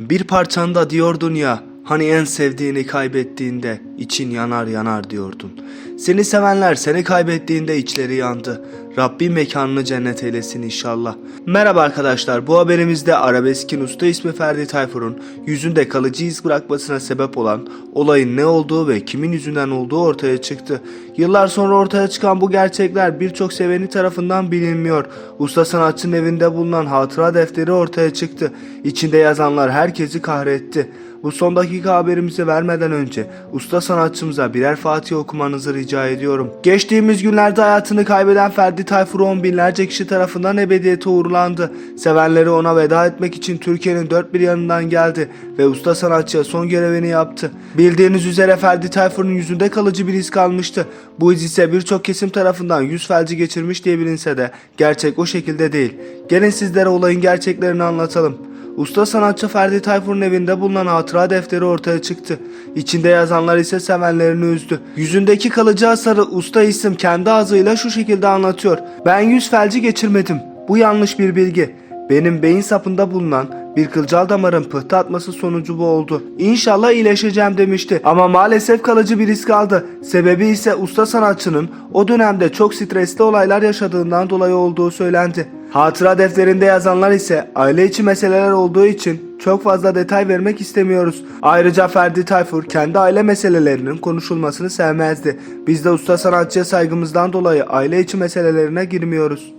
Bir parçanda diyordun ya, hani en sevdiğini kaybettiğinde için yanar yanar diyordun. Seni sevenler seni kaybettiğinde içleri yandı. Rabbim mekanını cennet eylesin inşallah. Merhaba arkadaşlar, bu haberimizde Arabesk'in usta ismi Ferdi Tayfur'un yüzünde kalıcı iz bırakmasına sebep olan olayın ne olduğu ve kimin yüzünden olduğu ortaya çıktı. Yıllar sonra ortaya çıkan bu gerçekler birçok seveni tarafından bilinmiyor. Usta sanatçının evinde bulunan hatıra defteri ortaya çıktı. İçinde yazanlar herkesi kahretti. Bu son dakika haberimizi vermeden önce usta sanatçımıza birer Fatih okumanızı rica ediyorum. Geçtiğimiz günlerde hayatını kaybeden Ferdi Tayfur on binlerce kişi tarafından ebediyete uğurlandı. Sevenleri ona veda etmek için Türkiye'nin dört bir yanından geldi ve usta sanatçıya son görevini yaptı. Bildiğiniz üzere Ferdi Tayfur'un yüzünde kalıcı bir iz kalmıştı. Bu iz ise birçok kesim tarafından yüz felci geçirmiş diye bilinse de gerçek o şekilde değil. Gelin sizlere olayın gerçeklerini anlatalım. Usta sanatçı Ferdi Tayfur'un evinde bulunan hatıra defteri ortaya çıktı. İçinde yazanlar ise sevenlerini üzdü. Yüzündeki kalıcı hasarı usta isim kendi ağzıyla şu şekilde anlatıyor. Ben yüz felci geçirmedim. Bu yanlış bir bilgi. Benim beyin sapında bulunan bir kılcal damarın pıhtı atması sonucu bu oldu. İnşallah iyileşeceğim demişti. Ama maalesef kalıcı bir risk aldı. Sebebi ise usta sanatçının o dönemde çok stresli olaylar yaşadığından dolayı olduğu söylendi. Hatıra defterinde yazanlar ise aile içi meseleler olduğu için çok fazla detay vermek istemiyoruz. Ayrıca Ferdi Tayfur kendi aile meselelerinin konuşulmasını sevmezdi. Biz de usta sanatçıya saygımızdan dolayı aile içi meselelerine girmiyoruz.